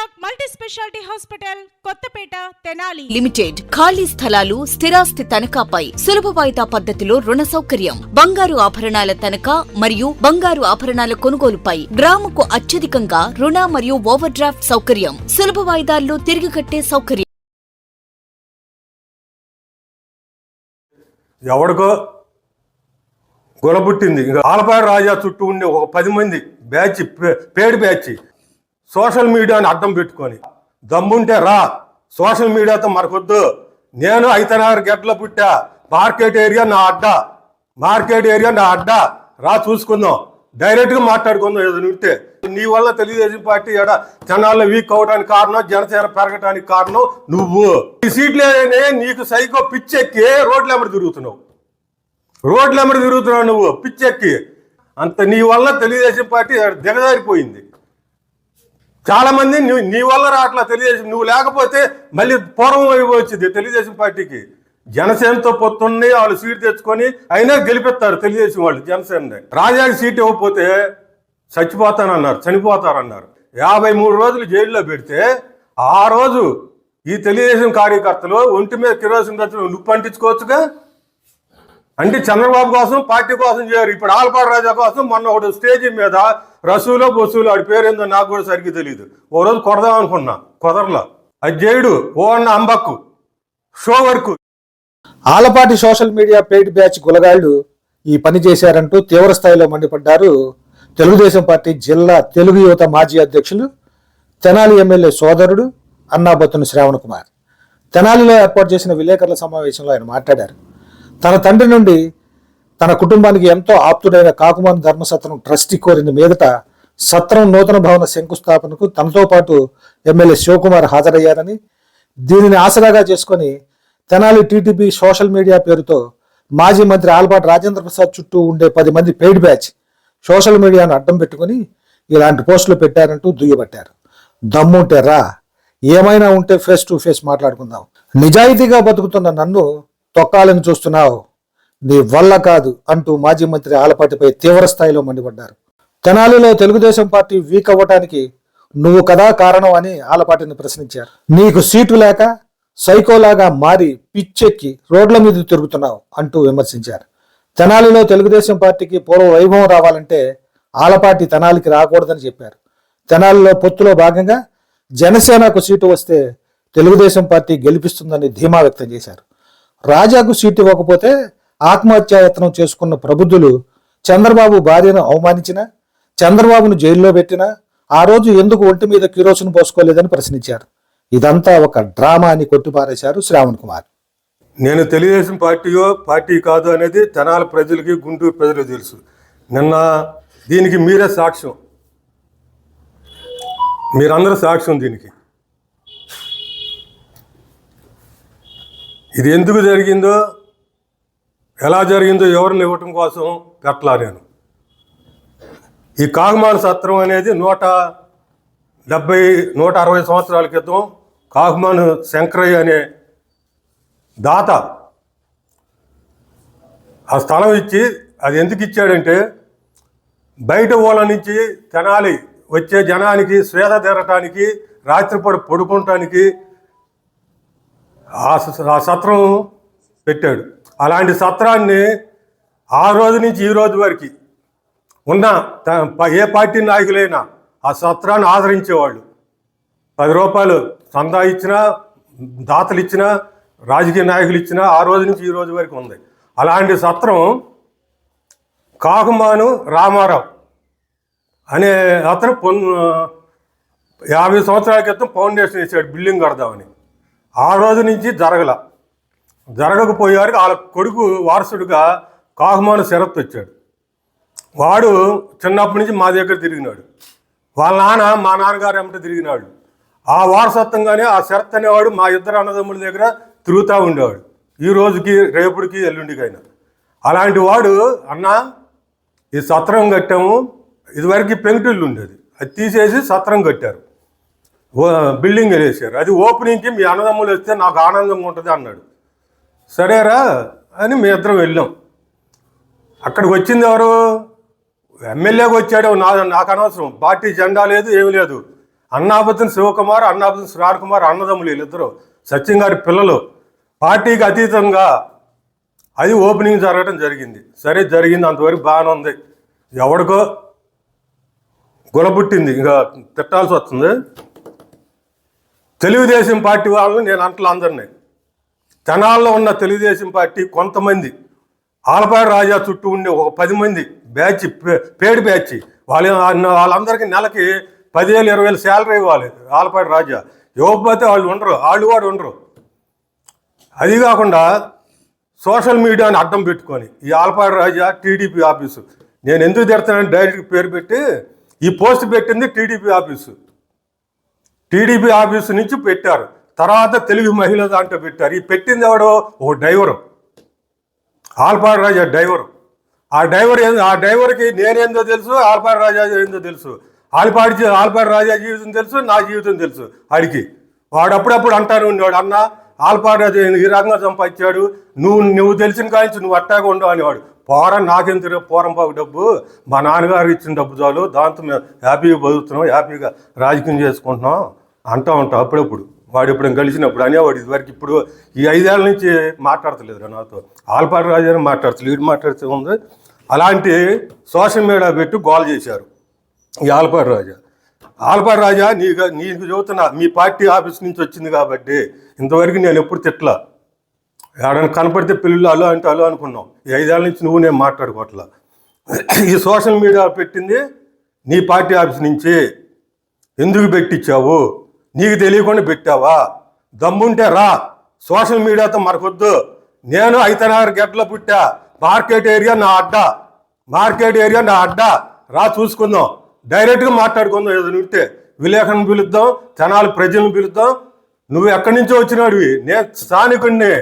Vinayak multi speciality hospital Kothapeta Tenali. Limited ఖాళీ స్థలాలు స్థిరాస్తి తనఖాపై సులభ వాయిదా పద్ధతిలో రుణ సౌకర్యం. బంగారు ఆభరణాల తనఖా మరియు బంగారు ఆభరణాల కొనుగోలుపై గ్రాముకు అత్యధికంగా రుణ మరియు ఓవర్ డ్రాఫ్ట్ సౌకర్యం. సులభ వాయిదాల్లో తిరిగి కట్టే సౌకర్యం. ఎవడికో గొలబుట్టింది ఇంకా ఆలపాడు రాజా చుట్టూ ఉండే ఒక పది మంది బ్యాచ్ పేడ్ బ్యాచ్. సోషల్ మీడియాని అడ్డం పెట్టుకొని. దమ్ముంటే రా. సోషల్ మీడియాతో మనకొద్దు నేను ఐతనగర్ గెట్లో పుట్టా. మార్కెట్ ఏరియా నా అడ్డ. మార్కెట్ ఏరియా నా అడ్డ. రా చూసుకుందాం. డైరెక్ట్గా మాట్లాడుకుందాం ఏదో ఉంటే. నీ వల్ల తెలుగుదేశం పార్టీ ఎడ జనాల్లో వీక్ అవడానికి కారణం జనసేన పెరగడానికి కారణం నువ్వు. ఈ సీట్లేనే నీకు సైకో పిచ్చెక్కి రోడ్ల ఎమ్మడి తిరుగుతున్నావు. రోడ్ల ఎమ్మడి తిరుగుతున్నావు నువ్వు పిచ్చెక్కి. అంత నీ వల్ల తెలుగుదేశం పార్టీ దిగజారిపోయింది. చాలా మంది నీ వల్ల రావట్లా తెలుగుదేశం నువ్వు లేకపోతే మళ్ళీ పూర్వం వైపు వచ్చింది తెలుగుదేశం పార్టీకి. జనసేనతో పొత్తుండి వాళ్ళు సీట్ తెచ్చుకొని అయినా గెలిపిస్తారు తెలుగుదేశం వాళ్ళు జనసేన రాజాకి సీట్ ఇవ్వకపోతే చచ్చిపోతానన్నారు చనిపోతారన్నారు. యాభై మూడు రోజులు జైల్లో పెడితే ఆ రోజు ఈ తెలుగుదేశం కార్యకర్తలు ఒంటి మీద కిరోసిన తెచ్చిన నువ్వు పండించుకోవచ్చుగా? అంటే చంద్రబాబు కోసం పార్టీ కోసం చేయరు. ఇప్పుడు ఆలపాడు రాజా కోసం మొన్న ఒకటి స్టేజ్ మీద రసూలో బొసూలో ఆడి పేరేందో నాకు కూడా సరిగ్గా తెలియదు ఓ రోజు కొడదాం అనుకున్నా. కొదరలో. అజయుడు ఓ అన్న అంబక్కు show work. Alapati social media paid batch గులగాళ్ళు ఈ పని చేశారంటూ తీవ్ర స్థాయిలో మండిపడ్డారు. తెలుగుదేశం పార్టీ జిల్లా తెలుగు యువత మాజీ అధ్యక్షులు తెనాలి ఎమ్మెల్యే సోదరుడు అన్నాబత్తుని శ్రావణ్ కుమార్. తెనాలిలో ఏర్పాటు చేసిన విలేకరుల సమావేశంలో ఆయన మాట్లాడారు. తన తండ్రి నుండి తన కుటుంబానికి ఎంతో ఆప్తుడైన కాకుమాన్ ధర్మసత్రం ట్రస్టీ కోరిన మీదట సత్రం నూతన భవన శంకుస్థాపనకు తనతో పాటు ఎమ్మెల్యే శివకుమార్ హాజరయ్యారని దీనిని ఆసరాగా చేసుకొని తెనాలి టీడీపీ సోషల్ మీడియా పేరుతో మాజీ మంత్రి ఆల్పాటి రాజేంద్ర ప్రసాద్ చుట్టూ ఉండే పది మంది పెయిడ్ బ్యాచ్ సోషల్ మీడియాను అడ్డం పెట్టుకుని ఇలాంటి పోస్టులు పెట్టారంటూ దుయ్యబట్టారు. దమ్ముంటే రా ఏమైనా ఉంటే ఫేస్ టు ఫేస్ మాట్లాడుకుందాం. నిజాయితీగా బతుకుతున్న నన్ను తొక్కాలని చూస్తున్నావు. నీ వల్ల కాదు అంటూ మాజీ మంత్రి ఆలపాటిపై తీవ్ర స్థాయిలో మండిపడ్డారు. తెనాలిలో తెలుగుదేశం పార్టీ వీక్ అవ్వటానికి నువ్వు కదా కారణం అని ఆలపాటిని ప్రశ్నించారు. నీకు సీటు లేక సైకోలాగా మారి పిచ్చెక్కి రోడ్ల మీద తిరుగుతున్నావు అంటూ విమర్శించారు. తెనాలిలో తెలుగుదేశం పార్టీకి పూర్వ వైభవం రావాలంటే ఆలపాటి తెనాలికి రాకూడదని చెప్పారు. తెనాలిలో పొత్తులో భాగంగా జనసేనకు సీటు వస్తే తెలుగుదేశం పార్టీ గెలిపిస్తుందని ధీమా వ్యక్తం చేశారు. రాజాకు సీటు ఇవ్వకపోతే ఆత్మహత్యాయత్నం చేసుకున్న ప్రబుద్ధులు చంద్రబాబు భార్యను అవమానించిన చంద్రబాబును జైల్లో పెట్టిన ఆ రోజు ఎందుకు ఒంటి మీద కిరోసిన్ పోసుకోలేదని ప్రశ్నించారు. ఇదంతా ఒక డ్రామా అని కొట్టిపారేశారు శ్రావణ్ కుమార్. నేను తెలుగుదేశం పార్టీయో పార్టీ కాదు అనేది తెనాల ప్రజలకి గుంటూరు ప్రజలకు తెలుసు. నిన్న దీనికి మీరే సాక్ష్యం. మీరందరూ సాక్ష్యం దీనికి. ఇది ఎందుకు జరిగిందో ఎలా జరిగిందో ఎవరిని ఇవ్వటం కోసం పెట్టలా నేను. ఈ కాగమాన సత్రం అనేది నూట డెబ్బై నూట అరవై సంవత్సరాల క్రితం కాగమాను శంకరయ్య అనే దాత ఆ స్థలం ఇచ్చి అది ఎందుకు ఇచ్చాడంటే బయట ఊళ్ళ నుంచి తెనాలి వచ్చే జనానికి స్వేద తీరటానికి రాత్రిపూట పడుకోవటానికి ఆ స- ఆ సత్రం పెట్టాడు. అలాంటి సత్రాన్ని ఆ రోజు నుంచి ఈ రోజు వరకు ఉన్న ఏ పార్టీ నాయకులైనా ఆ సత్రాన్ని ఆదరించేవాళ్ళు. పది రూపాయలు సందా ఇచ్చినా దాతలు ఇచ్చినా రాజకీయ నాయకులు ఇచ్చినా ఆ రోజు నుంచి ఈ రోజు వరకు ఉంది. అలాంటి సత్రం కాకుమాను రామారావు అనే అతను పొన్ యాభై సంవత్సరాల క్రితం ఫౌండేషన్ ఇచ్చాడు బిల్డింగ్ కడదామని. ఆ రోజు నుంచి జరగల. జరగకపోయేవారికి వాళ్ళ కొడుకు వారసుడిగా కాకుమాను శరత్ వచ్చాడు. వాడు చిన్నప్పటి నుంచి మా దగ్గర తిరిగినాడు. వాళ్ళ నాన్న మా నాన్నగారు ఏమిటో తిరిగినాడు. ఆ వారసత్వంగానే ఆ శరత్ అనేవాడు మా ఇద్దరు అన్నదమ్ముల దగ్గర తిరుగుతూ ఉండేవాడు. ఈ రోజుకి రేపుడికి ఎల్లుండికైనా అలాంటి వాడు అన్న ఈ సత్రం కట్టాము. ఇదివరకు పెంకుటిల్లు ఉండేది. అది తీసేసి సత్రం కట్టారు. బిల్డింగ్ వేసారు. అది ఓపెనింగ్కి మీ అన్నదమ్ములు వస్తే నాకు ఆనందంగా ఉంటుంది అన్నాడు. సరేరా అని మీ ఇద్దరం వెళ్ళాం. అక్కడికి వచ్చింది ఎవరు? ఎమ్మెల్యేకి వచ్చాడు నా నాకు అనవసరం. పార్టీ జెండా లేదు ఏమి లేదు. అన్నాపతిని శివకుమార్ అన్నాపతిని శ్రావణ్ కుమార్ అన్నదమ్ములు వీళ్ళిద్దరు. సత్యం గారి పిల్లలు. పార్టీకి అతీతంగా అది ఓపెనింగ్ జరగడం జరిగింది. సరే జరిగింది. అంతవరకు బాగానే ఉంది. ఎవడికో గులబుట్టింది ఇంకా తిట్టాల్సి వస్తుంది. తెలుగుదేశం పార్టీ వాళ్ళని నేను అంటలు అందరినీ. తెనాల్లో ఉన్న తెలుగుదేశం పార్టీ కొంతమంది ఆలపాడు రాజా చుట్టూ ఉండే ఒక పది మంది బ్యాచ్ పే- పేడు బ్యాచ్ వాళ్ళ వాళ్ళందరికీ నెలకి పదివేలు ఇరవై వేలు శాలరీ ఇవ్వాలి ఆలపాడు రాజా. ఇవ్వకపోతే వాళ్ళు ఉండరు వాళ్ళు కూడా ఉండరు. అది కాకుండా సోషల్ మీడియాని అడ్డం పెట్టుకొని ఈ ఆలపాడు రాజా టీడీపీ ఆఫీసు. నేను ఎందుకు తిడతానని డైరెక్ట్ పేరు పెట్టి ఈ పోస్ట్ పెట్టింది టీడీపీ ఆఫీసు. టీడీపీ ఆఫీస్ నుంచి పెట్టారు. తర్వాత తెలుగు మహిళ దాంట్లో పెట్టారు. ఈ పెట్టింది ఎవడో? ఓ డ్రైవరు. ఆల్పాడు రాజా డ్రైవరు. ఆ డ్రైవర్ ఏందో ఆ డ్రైవర్కి నేనేందో తెలుసు ఆల్పాడు రాజా ఏందో తెలుసు. ఆల్పాడు ఆల్పాడు రాజా జీవితం తెలుసు నా జీవితం తెలుసు. ఆడికి. వాడు అప్పుడప్పుడు అంటారు ఉండేవాడు అన్న ఆల్పాడు రాజా ఈ రకంగా సంపాదించాడు. నువ్వు నువ్వు తెలిసిన కాయించి నువ్వు అట్టాగా ఉండవు అనేవాడు. పోరా నాకేం తెలియదు పోరం బాబు డబ్బు. మా నాన్నగారు ఇచ్చిన డబ్బు చాలు. దాంతో మేము హ్యాపీగా బతుకుతున్నాం హ్యాపీగా రాజకీయం చేసుకుంటున్నాం. అంటా ఉంటాం అప్పుడప్పుడు. వాడు ఇప్పుడు కలిసినప్పుడు అనేవాడు ఇదివరకు ఇప్పుడు ఈ ఐదేళ్ళ నుంచి మాట్లాడతలేదు నాతో. ఆల్పాటి రాజు అని మాట్లాడతలేదు ఇటు మాట్లాడుతూ ఉంది అలాంటి సోషల్ మీడియా పెట్టి గోల్ చేశారు ఈ ఆల్పాటి రాజా. ఆల్పాటి రాజా నీకు నీకు చెబుతున్నా మీ పార్టీ ఆఫీస్ నుంచి వచ్చింది కాబట్టి ఇంతవరకు నేను ఎప్పుడు తిట్లా ఎవడైనా కనపడితే పిల్లలు అలో అంటే అలో అనుకున్నాం. ఈ ఐదేళ్ళ నుంచి నువ్వు నేను మాట్లాడుకోవట్లా. ఈ సోషల్ మీడియా పెట్టింది నీ పార్టీ ఆఫీస్ నుంచి. ఎందుకు పెట్టించావు? నీకు తెలియకుండా పెట్టావా? దమ్ముంటే రా. సోషల్ మీడియాతో మరకొద్దు. నేను ఐతనగర్ గెట్ల పుట్టా. మార్కెట్ ఏరియా నా అడ్డ. మార్కెట్ ఏరియా నా అడ్డ. రా చూసుకుందాం. డైరెక్ట్గా మాట్లాడుకుందాం ఏదో ఉంటే. విలేకరుని పిలుద్దాం తెనాలి ప్రజలను పిలుద్దాం. నువ్వు ఎక్కడి నుంచో వచ్చినాడివి? నేను స్థానికుడిని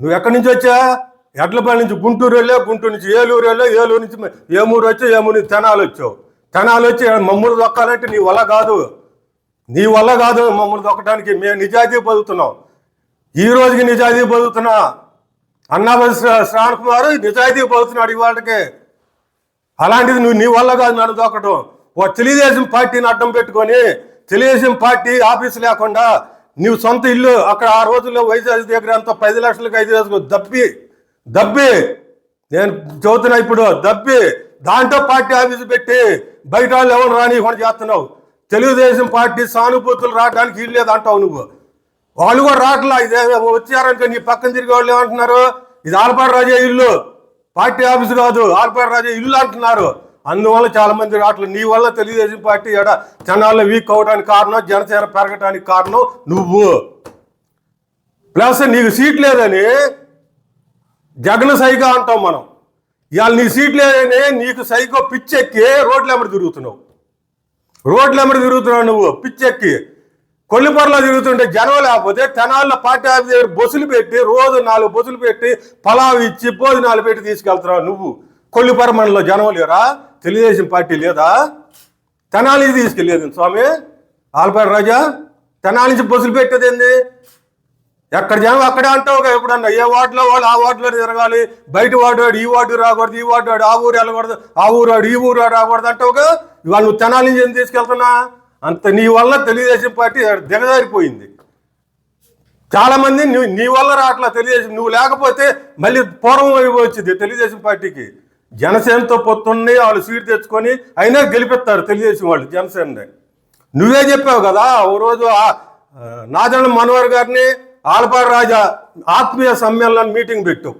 నువ్వు ఎక్కడి నుంచి వచ్చా? ఎడ్లపల్లి నుంచి గుంటూరు వెళ్ళా గుంటూరు నుంచి ఏలూరు వెళ్ళా ఏలూరు నుంచి ఏమూరు వచ్చా ఏమూరు నుంచి తెనాలి వచ్చావు. తెనాలు వచ్చి మమ్మూరు దొక్కాలంటే నీ వల్ల కాదు. నీ వల్ల కాదు మమ్మల్ని దొక్కడానికి మేము నిజాయితీ బతుకుతున్నాం ఈ రోజుకి నిజాయితీ బతుకుతున్నా అన్నాపతి శ్రావణ్ కుమార్ నిజాయితీ బతుకుతున్నాడు ఇవాళకి. అలాంటిది నువ్వు నీ వల్ల కాదు నన్ను దొక్కటం ఓ తెలుగుదేశం పార్టీని అడ్డం పెట్టుకొని తెలుగుదేశం పార్టీ ఆఫీస్ లేకుండా నువ్వు సొంత ఇల్లు అక్కడ ఆ రోజుల్లో వైజాగ్ దగ్గర అంత పది లక్షలకు ఐదు లక్షలకు దప్పి దబ్బి నేను చదువుతున్నా ఇప్పుడు దబ్బి దాంట్లో పార్టీ ఆఫీసు పెట్టి బయట వాళ్ళు ఎవరు రానివ్వకుండా చేస్తున్నావు. తెలుగుదేశం పార్టీ సానుభూతులు రావడానికి వీల్లేదు లేదు అంటావు నువ్వు. వాళ్ళు కూడా రావట్లేదు ఇది వచ్చారనుకో నీ పక్కన తిరిగే వాళ్ళు ఏమంటున్నారు? ఇది ఆలపాడు రాజా ఇల్లు. పార్టీ ఆఫీస్ కాదు ఆలపాడు రాజా ఇల్లు అంటున్నారు. అందువల్ల చాలా మంది రావట్లేదు నీ వల్ల తెలుగుదేశం పార్టీ ఎడ జనాల్లో వీక్ అవడానికి కారణం జనసేన పెరగడానికి కారణం నువ్వు. ప్లస్ నీకు సీట్ లేదని జగన్ సైగా అంటాం మనం. ఇవాళ నీ సీట్ లేదని నీకు సైకో పిచ్చెక్కి రోడ్ల ఎమ్మడి తిరుగుతున్నావు. రోడ్ల తిరుగుతున్నావు నువ్వు పిచ్చెక్కి. కొల్లిపొరలో తిరుగుతుంటే జనం లేకపోతే తెనాల్లో పార్టీ ఆఫీస్ దగ్గర బొసులు పెట్టి రోజు నాలుగు బొసులు పెట్టి పలావ్ ఇచ్చి భోజనాలు పెట్టి తీసుకెళ్తున్నావు నువ్వు. కొల్లిపొర మండలంలో జనం లేరా? తెలుగుదేశం పార్టీ లేదా? తెనాలి తీసుకెళ్ళేది స్వామి? ఆల్పాడు రాజా తెనాలి నుంచి బొసులు పెట్టేది ఏంది? ఎక్కడ జనం అక్కడే అంటావు ఎప్పుడన్నా? ఏ వార్డులో వాళ్ళు ఆ వార్డులో తిరగాలి. బయట వాడు వాడు ఈ వార్డు రాకూడదు ఈ వార్డు వాడు ఆ ఊరు వెళ్ళకూడదు ఆ ఊరు వాడు ఈ ఊరు వాడు రాకూడదు అంటావుగా ఇవాళ నువ్వు తెనాలి నుంచి ఏం తీసుకెళ్తున్నా? అంత నీ వల్ల తెలుగుదేశం పార్టీ దిగజారిపోయింది. చాలామంది నువ్వు నీ వల్ల రావట్లా తెలుగుదేశం. నువ్వు లేకపోతే మళ్ళీ పూర్వం వైపు వచ్చింది తెలుగుదేశం పార్టీకి. జనసేనతో పొత్తుండి వాళ్ళు సీట్ తెచ్చుకొని అయినా గెలిపిస్తారు తెలుగుదేశం వాళ్ళు జనసేన నువ్వే చెప్పావు కదా ఓ రోజు నాదన మనోహర్ గారిని ఆలపాడు రాజా ఆత్మీయ సమ్మేళనం మీటింగ్ పెట్టు.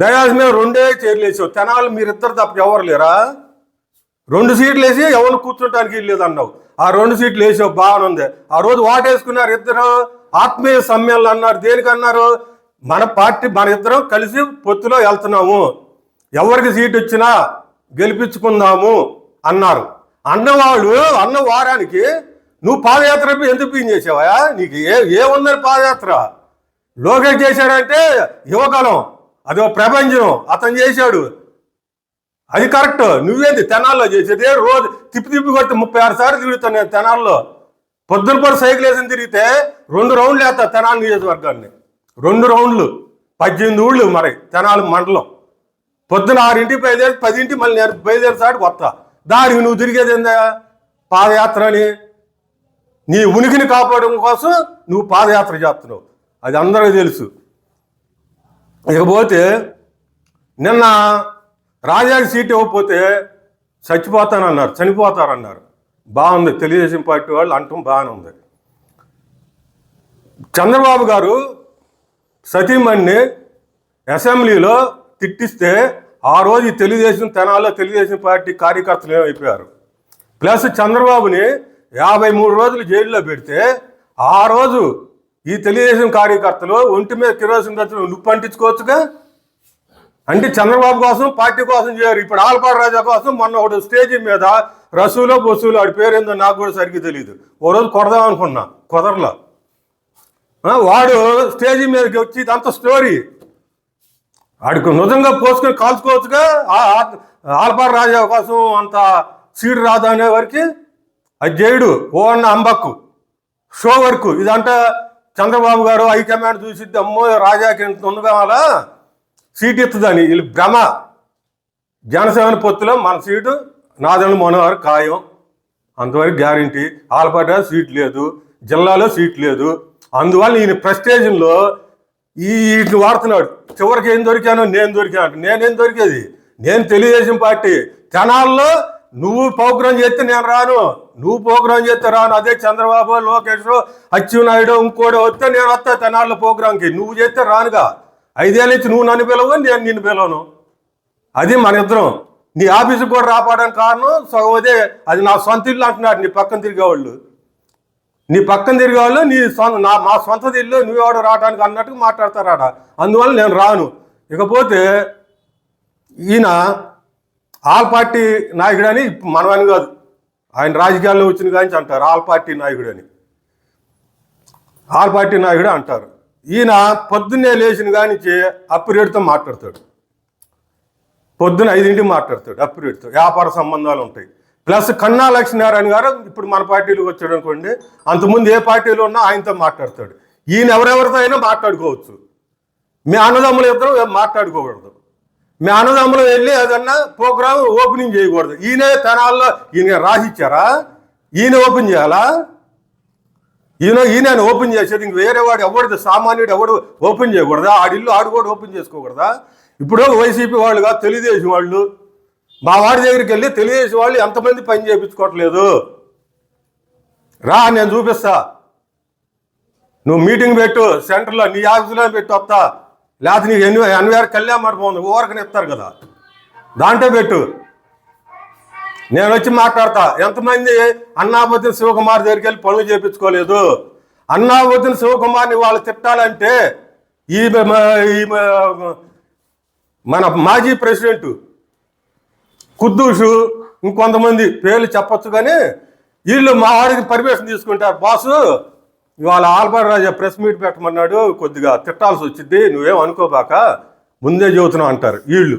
దయాస్ మీద రెండే చేరలేసావు వేసావు. తెనాలు మీరిద్దరు తప్ప ఎవరు లేరా? రెండు సీట్లు వేసి ఎవరు కూర్చోటానికి లేదు అన్నావు ఆ రెండు సీట్లు వేసావు బాగానే ఉంది. ఆ రోజు వాటేసుకున్నారు ఇద్దరు. ఆత్మీయ సమ్మేళనం అన్నారు. దేనికన్నారు మన పార్టీ మన ఇద్దరం కలిసి పొత్తులో వెళ్తున్నాము. ఎవరికి సీట్ వచ్చినా గెలిపించుకుందాము అన్నారు. అన్నవాళ్ళు అన్న వారానికి నువ్వు పాదయాత్ర ఎందుకు బియ్యం చేసావా? నీకు ఏ ఏముందని పాదయాత్ర? లోకేష్ చేశాడంటే యువకాలం అదో ప్రపంచం అతను చేశాడు. అది కరెక్ట్. నువ్వేంది తెనాల్లో చేసేది? రోజు తిప్పి తిప్పి కొట్టి ముప్పై ఆరు సార్లు తిరుగుతాను నేను తెనాల్లో. పొద్దున పొడి సైకిల్ వేసిన తిరిగితే రెండు రౌండ్లు వేస్తా తెనాల నియోజకవర్గాన్ని. రెండు రౌండ్లు. పద్దెనిమిది ఊళ్ళు మరి తెనాలి మండలం. పొద్దున ఆరింటికి బయలుదేరి పదింటి మళ్ళీ నేను బయలుదేరి సాటి వస్తా. దానికి నువ్వు తిరిగేది ఏందా? పాదయాత్ర అని. నీ ఉనికిని కాపాడడం కోసం నువ్వు పాదయాత్ర చేస్తున్నావు. అది అందరికీ తెలుసు. ఇకపోతే నిన్న రాజాకి సీట్ ఇవ్వకపోతే చచ్చిపోతానన్నారు చనిపోతారన్నారు. బాగుంది. తెలుగుదేశం పార్టీ వాళ్ళు అంటం బాగానే ఉంది చంద్రబాబు గారు సతీమణిని అసెంబ్లీలో తిట్టిస్తే ఆ రోజు తెలుగుదేశం తెనాల్లో తెలుగుదేశం పార్టీ కార్యకర్తలు ఏమైపోయారు? ప్లస్ చంద్రబాబుని యాభై మూడు రోజులు జైల్లో పెడితే ఆ రోజు ఈ తెలుగుదేశం కార్యకర్తలు ఒంటి మీద కిరోసిన దచ్చులు నుప్పు అంటించుకోవచ్చుగా అంటే చంద్రబాబు కోసం పార్టీ కోసం చేయరు. ఇప్పుడు ఆల్పాడు రాజా కోసం మొన్న ఒకటి స్టేజ్ మీద రసూలో బొసూలో ఆడి పేరేందో నాకు కూడా సరిగ్గా తెలియదు ఓ రోజు కొడదాం అనుకున్నా. కుదరలా. వాడు స్టేజ్ మీదకి వచ్చి ఇదంతా స్టోరీ. ఆడికి నిజంగా పోసుకొని కాల్చుకోవచ్చుగా ఆల్పాడు రాజా కోసం అంత సీడ్ రాదు అనే వరకు అది చేయుడు ఓ అన్న అంబక్కు షో వరకు ఇదంటే చంద్రబాబు గారు హైకమాండ్ చూసి అమ్మో రాజాకి ఎంత ఉంది కావాలా సీట్ ఎత్తుదని వీళ్ళు భ్రమ. జనసేన పొత్తులో మన సీటు నాదన్న మనోహర్ ఖాయం. అంతవరకు గ్యారంటీ. ఆలపాట సీట్ లేదు. జిల్లాలో సీట్ లేదు. అందువల్ల ఈయన ప్రెస్టేజన్లో ఈ వీటిని వాడుతున్నాడు. చివరికి ఏం దొరికానో నేను దొరికాను అంటే. నేనేం దొరికేది? నేను తెలుగుదేశం పార్టీ. జనాల్లో నువ్వు ప్రోగ్రాం చేస్తే నేను రాను. నువ్వు ప్రోగ్రాం చేస్తే రాను. అదే చంద్రబాబు లోకేష్ అచ్చెన్నాయుడు ఇంకోటి వస్తే నేను వస్తా తెనాళ్ళ ప్రోగ్రాంకి. నువ్వు చేస్తే రానుగా. ఐదేళ్ళ నుంచి నువ్వు నన్ను పిలవు నేను నిన్ను పిలవను. అది మన ఇద్దరం. నీ ఆఫీసుకు కూడా రాపడానికి కారణం సగం అదే. అది నా సొంత ఇల్లు అంటున్నాడు నీ పక్కన తిరిగేవాళ్ళు నీ పక్కన తిరిగేవాళ్ళు నీ సొంత నా మా సొంత ఇల్లు నువ్వెవడు రావడానికి అన్నట్టుగా మాట్లాడతారాడ అందువల్ల నేను రాను. ఇకపోతే ఈయన ఆల్ పార్టీ నాయకుడని మనమని కాదు. ఆయన రాజకీయాల్లో వచ్చిన కానీ అంటారు ఆల్ పార్టీ నాయకుడని ఆల్ పార్టీ నాయకుడు అంటారు. ఈయన పొద్దున్నే లేచిన కానించి అప్పిరేడుతో మాట్లాడతాడు. పొద్దున ఐదింటికి మాట్లాడతాడు అప్పిరేడుతో వ్యాపార సంబంధాలు ఉంటాయి. ప్లస్ కన్నా లక్ష్మీనారాయణ గారు ఇప్పుడు మన పార్టీలోకి వచ్చాడు అనుకోండి అంతకుముందు ఏ పార్టీలో ఉన్నా ఆయనతో మాట్లాడతాడు. ఈయన ఎవరెవరితో అయినా మాట్లాడుకోవచ్చు. మీ అన్నదమ్ములు ఇద్దరు మాట్లాడుకోకూడదు. మీ అన్నదమ్ములు వెళ్ళి ఏదన్నా ప్రోగ్రామ్ ఓపెనింగ్ చేయకూడదు. ఈయనే తనాల్లో ఈయన రాసిచ్చారా? ఈయన ఓపెన్ చేయాలా? ఈయన ఈయన ఓపెన్ చేసేది ఇంక వేరే వాడు ఎవడు సామాన్యుడు ఎవడు ఓపెన్ చేయకూడదా? ఆడిల్లు ఆడు కూడా ఓపెన్ చేసుకోకూడదా? ఇప్పుడు వైసీపీ వాళ్ళుగా తెలుగుదేశం వాళ్ళు. మా వాడి దగ్గరికి వెళ్ళి తెలుగుదేశం వాళ్ళు ఎంతమంది పని చేయించుకోవట్లేదు రా నేను చూపిస్తా. నువ్వు మీటింగ్ పెట్టు సెంటర్లో నీ ఆఫీసులో పెట్టి వస్తా. లేకపోతే నీకు ఎన్ని ఎనభై కళ్యాణ మండపం ఉంది ఊరకని ఇస్తారు కదా. దాంట్లో పెట్టు. నేను వచ్చి మాట్లాడతా. ఎంతమంది అన్నాపతిని శివకుమార్ దగ్గరికి వెళ్ళి పనులు చేయించుకోలేదు అన్నాపతిని శివకుమార్ని వాళ్ళు తిట్టాలంటే ఈ ఈ మన మాజీ ప్రెసిడెంట్ కుద్దూషు ఇంకొంతమంది పేర్లు చెప్పచ్చు కానీ వీళ్ళు మా వాడికి పర్మిషన్ తీసుకుంటారు. బాసు ఇవాళ ఆల్బర్ రాజా ప్రెస్ మీట్ పెట్టమన్నాడు కొద్దిగా తిట్టాల్సి వచ్చింది నువ్వేం అనుకోబాక ముందే చెబుతున్నావు అంటారు వీళ్ళు.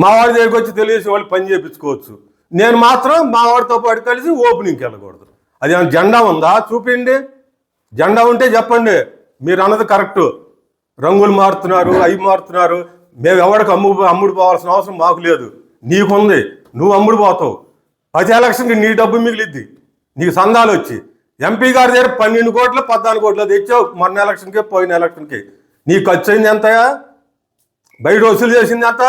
మా వాడి దగ్గరికి వచ్చి తెలియసి వాళ్ళు పని చేయించుకోవచ్చు. నేను మాత్రం మా వాడితో పాటు కలిసి ఓపెనింగ్కి వెళ్ళకూడదు. అది ఏమైనా జెండా ఉందా? చూపిండి జెండా ఉంటే చెప్పండి. మీరు అన్నది కరెక్ట్. రంగులు మారుతున్నారు అవి మారుతున్నారు. మేము ఎవరికి అమ్ము అమ్ముడు పోవాల్సిన అవసరం మాకు లేదు. నీకుంది నువ్వు అమ్ముడు పోతావు. ప్రతి ఎలక్షన్కి నీ డబ్బు మిగిలిద్ది. నీకు సందాలు వచ్చి. ఎంపీ గారి దగ్గర పన్నెండు కోట్లు పద్నాలుగు కోట్లు తెచ్చావు. మొన్న ఎలక్షన్కి పోయిన ఎలక్షన్కి. నీ ఖర్చు అయింది ఎంత బయట వసూలు చేసింది ఎంత?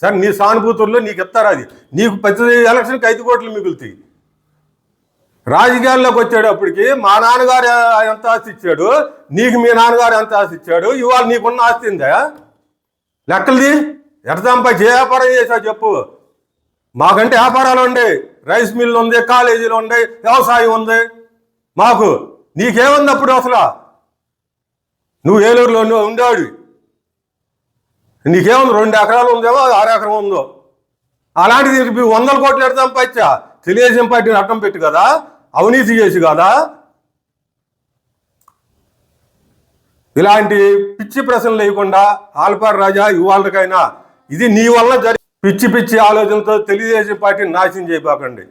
సరే నీ సానుభూతుల్లో నీకు ఇస్తారు అది? నీకు ప్రతి ఎలక్షన్కి ఐదు కోట్లు మిగులుతాయి. రాజకీయాల్లోకి వచ్చేటప్పటికి మా నాన్నగారు ఎంత ఆస్తి ఇచ్చాడు? నీకు మీ నాన్నగారు ఎంత ఆస్తి ఇచ్చాడు? ఇవాళ నీకున్న ఆస్తి ఉందా? లెక్కలది? ఎడదాంపై ఏ వ్యాపారం చేసావు చెప్పు. మాకంటే వ్యాపారాలు ఉండే రైస్ మిల్లు ఉంది కాలేజీలు ఉంది వ్యవసాయం ఉంది. మాకు నీకేముంది అప్పుడు అసలు? నువ్వు ఏలూరులో నువ్వు ఉండేవాడివి. నీకేముంది? రెండు ఎకరాలు ఉందేమో ఆరు ఎకరం ఉందో. అలాంటిది నీకు వందల కోట్లు ఎడతాం పచ్చా? తెలుగుదేశం పార్టీని అడ్డం పెట్టి కదా? అవినీతి చేసి కదా? ఇలాంటి పిచ్చి ప్రశ్నలు లేకుండా ఆల్పార్ రాజా ఇవాళకైనా ఇది నీ వల్ల జరి పిచ్చి పిచ్చి ఆలోచనతో తెలుగుదేశం పార్టీని నాశనం చేయబాకండి.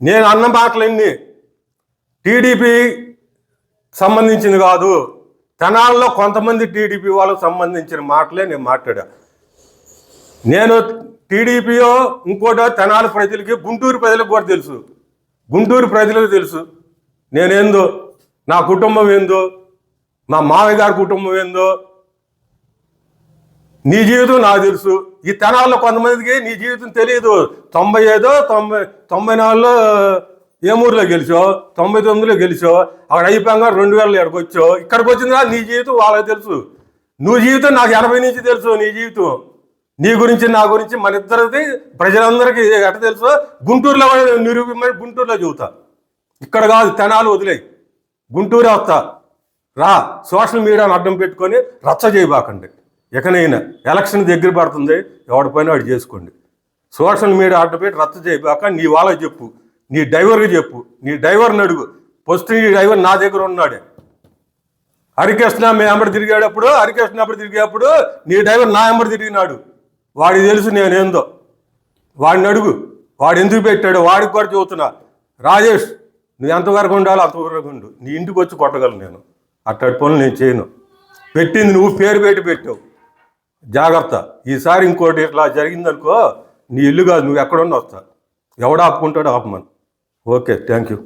నేను అన్న మాటలన్నీ టీడీపీ సంబంధించింది కాదు. తెనాల్లో కొంతమంది టీడీపీ వాళ్ళకు సంబంధించిన మాటలే నేను మాట్లాడా. నేను టీడీపీయో ఇంకోటో తెనాల ప్రజలకి గుంటూరు ప్రజలకు కూడా తెలుసు. గుంటూరు ప్రజలకు తెలుసు. నేనేందో? నా కుటుంబం ఏందో? మా మామయ్య గారి కుటుంబం ఏందో? నీ జీవితం నాకు తెలుసు. ఈ తెనాల్లో కొంతమందికి నీ జీవితం తెలియదు. తొంభై ఐదో తొంభై తొంభై నాలుగులో ఏమూరులో గెలిచావు? తొంభై తొమ్మిదిలో గెలిచావు? అక్కడ అయిపోయాక రెండు వేల ఏడుకు వచ్చో ఇక్కడికి వచ్చిందా నీ జీవితం వాళ్ళకి తెలుసు. నువ్వు జీవితం నాకు ఎనభై నుంచి తెలుసు నీ జీవితం. నీ గురించి నా గురించి మన ఇద్దరిది ప్రజలందరికీ ఎట తెలుసు? గుంటూరులో కూడా గుంటూరులో చూతా ఇక్కడ కాదు తెనాలు వదిలేయి. గుంటూరు వస్తా. రా సోషల్ మీడియాను అడ్డం పెట్టుకొని రచ్చ చేయబాకండి. ఇకనైనా ఎలక్షన్ దగ్గర పడుతుంది ఎవడి వాడు చేసుకోండి. సోషల్ మీడియా అడ్డం పెట్టి రచ్చ చేయబాక నీ వాళ్ళకి చెప్పు. నీ డ్రైవర్కి చెప్పు. నీ డ్రైవర్ని అడుగు. ఫస్ట్ నీ డ్రైవర్ నా దగ్గర ఉన్నాడే. హరికృష్ణ మీ ఎంబడి తిరిగేటప్పుడు హరికృష్ణ అప్పుడు తిరిగేటప్పుడు నీ డ్రైవర్ నా ఎంబడి తిరిగినాడు. వాడికి తెలుసు నేనేందో వాడిని అడుగు. వాడు ఎందుకు పెట్టాడు? వాడికి కూడా చూస్తున్నా. రాజేష్ నువ్వు ఎంతవరకు ఉండాలో అంతవరకు ఉండు. నీ ఇంటికి వచ్చి కొట్టగలను నేను. అట్టడి పనులు నేను చేయను. పెట్టింది నువ్వు పేరు పెట్టి పెట్టావు. జాగ్రత్త. ఈసారి ఇంకోటి ఇట్లా జరిగిందనుకో నీ ఇల్లు కాదు. నువ్వు ఎక్కడున్నా వస్తా. ఎవడు ఆపుకుంటాడో ఆపమని ಓಕೆ ಥ್ಯಾಂಕ್ ಯು